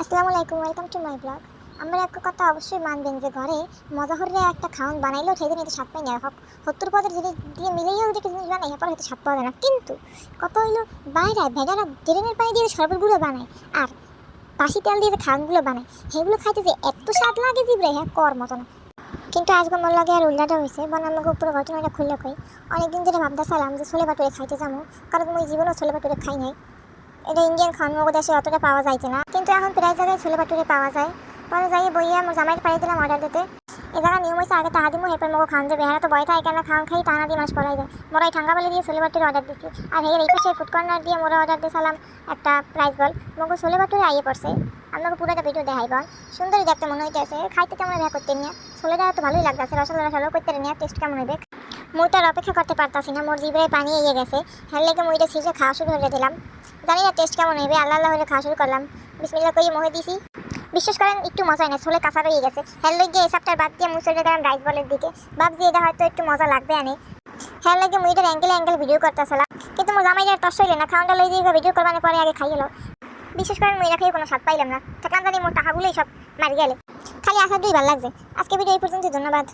আসসালামু আলাইকুম welcome to my blog আমরা একটা কথা অবশ্যই মানবেন যে ঘরে মজা হলে একটা খাওয়ান বানাইলেও সেই দিন স্বাদ পাই না। হোক সত্তর পদের জিনিস দিয়ে মিলেইও যদি কিছু জিনিস বানাই, এরপর হয়তো স্বাদ পাওয়া যায় না। কিন্তু কত হইল, বাইরে ভেড়ারা ড্রেনের পানি দিয়ে শরবতগুলো বানায়, আর বাসি তেল দিয়ে যে খাওয়ানগুলো বানায় সেগুলো খাইতে যে এত স্বাদ লাগে জিবরে হ্যাঁ কর মতো না। কিন্তু আজকে আমার লাগে আর উল্লাটা হয়েছে মানে আমাকে উপরে ঘটনাটা খুললে কই, অনেকদিন ধরে ভাবতেছিলাম যে ছোলে বাটুরে খাইতে যাব কারণ মই জীবনেও ছোলে বাটুরে খাই নাই। এটা ইন্ডিয়ান খান মগো দেশে অতটা পাওয়া যাইছে না। কিন্তু এখন প্রায় জায়গায় ছোলে বাটুরে পাওয়া যায়। পরে যাই বইয়া আমার জামাইয়ের পাড়ি দিলাম অর্ডার দিতে। এ জায়গা নিয়ম হয়েছে আগে তাহা দিমো হেপের মগো খাওয়ান দেবে হ্যাঁ তো বয় থাকে কেন খাওয়ান খাই টানা দিয়ে মাছ পড়াই যায়। মোরাই ঠাঙ্গা বলে দিয়ে ছোলে বাটুরে অর্ডার দিচ্ছি আর হের এই পাশে ফুড কর্নার দিয়ে মোরা অর্ডার দিয়েছিলাম একটা প্রাইস বল মগো ছোলে বাটুরে আইয়ে পড়ছে। আপনাকে পুরোটা ভিডিও দেখাইব। সুন্দরই দেখতে মনে হইতেছে। খাইতে কেমন দেখা করতে নিয়ে। ছোলেটা তো ভালোই লাগতেছে, রসগোল্লা রসগোল্লা করতে নিয়ে। টেস্ট কেমন হইবে? মুই তো আর অপেক্ষা করতে পারতাছি না। মোর জিভে পানি এগিয়ে গেছে। হ্যাঁ লেগে মুইটা সিজে খাওয়া শুরু করে দিলাম। জানি না টেস্ট কেমন হইবে। আল্লাহ আল্লাহ হলে খাওয়া শুরু করলাম। বিসমিল্লা কই মুখে দিছি। বিশ্বাস করেন, একটু মজা হয় না ছোলে কাঁচা রয়ে গেছে। হ্যাঁ লেগে এই সপ্তাহ বাদ দিয়ে মুই গেলাম রাইস বলের দিকে। ভাবছি এটা হয়তো একটু মজা লাগবে আনে। হ্যাঁ লাগে মুইটার অ্যাঙ্গেল অ্যাঙ্গেল ভিডিও করতেছিলাম। কিন্তু মোর জামাই যার তস হইলে না, খাওয়ানটা লই দিয়ে ভিডিও করবানোর পরে আগে খাইলো বিশেষ করে মুই রাখাই কোনো স্বাদ পাইলাম না। থাকলাম জানি মোর টাকাগুলোই সব মারি গেলে। খালি আসার দুই ভালো লাগছে। আজকে ভিডিও এই পর্যন্ত, ধন্যবাদ।